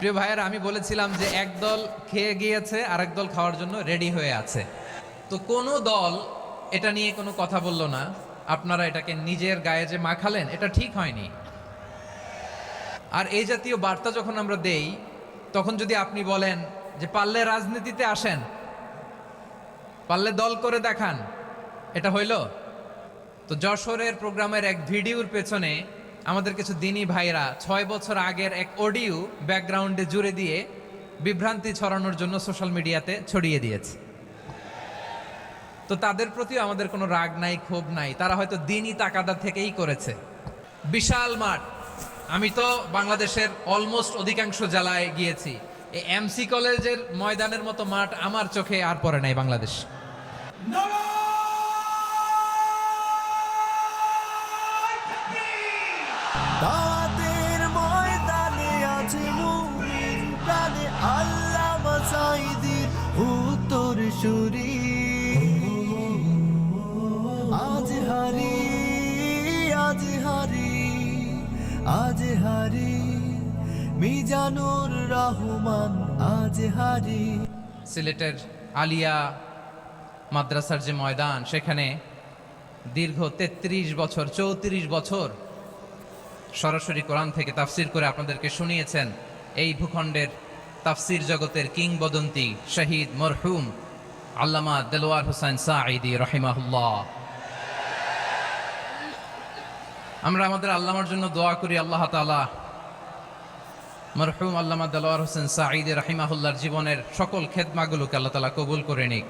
প্রিয় ভাইয়েরা, আমি বলেছিলাম যে এক দল খেয়ে গিয়েছে, আরেক দল খাওয়ার জন্য রেডি হয়ে আছে। তো কোনো দল এটা নিয়ে কোনো কথা বলল না। আপনারা এটাকে নিজের গায়ে যে মাখালেন, এটা ঠিক হয়নি। আর এই জাতীয় বার্তা যখন আমরা দেই, তখন যদি আপনি বলেন যে পারলে রাজনীতিতে আসেন, পারলে দল করে দেখান, এটা হইল? তো যশোরের প্রোগ্রামের এক ভিডিওর পেছনে আমাদের কিছু দিনী ভাইরা ছয় বছর আগের এক অডিও ব্যাকগ্রাউন্ডে জুড়ে দিয়ে বিভ্রান্তি ছড়ানোর জন্য সোশ্যাল মিডিয়াতে ছড়িয়ে দিয়েছে। তো তাদের প্রতিও আমাদের কোনো রাগ নাই, ক্ষোভ নাই। তারা হয়তো দিনই তাকাদা থেকেই করেছে। বিশাল মাঠ। আমি তো বাংলাদেশের অলমোস্ট অধিকাংশ জেলায় গিয়েছি। এই এমসি কলেজের ময়দানের মতো মাঠ আমার চোখে আর পড়ে নাই বাংলাদেশ। হারি হারি হারি। মিজানুর রহমান হারি। সিলেটের আলিয়া মাদ্রাসার যে ময়দান, সেখানে দীর্ঘ ৩৩ বছর, চৌত্রিশ বছর সরাসরি কোরআন থেকে তাফসির করে আপনাদেরকে শুনিয়েছেন এই ভূখণ্ডের তাফসির জগতের কিংবদন্তি শহীদ মরহুম আল্লামা দেলোয়ার হোসেন সাঈদি রহিমাহুল্লাহ। আমরা আমাদের আল্লামার জন্য দোয়া করি, আল্লাহ তাআলা মরহুম আল্লামা দেলোয়ার হোসেন সাঈদি রহিমাহুল্লাহর জীবনের সকল খেদমাগুলোকে আল্লাহ তালা কবুল করে নিক।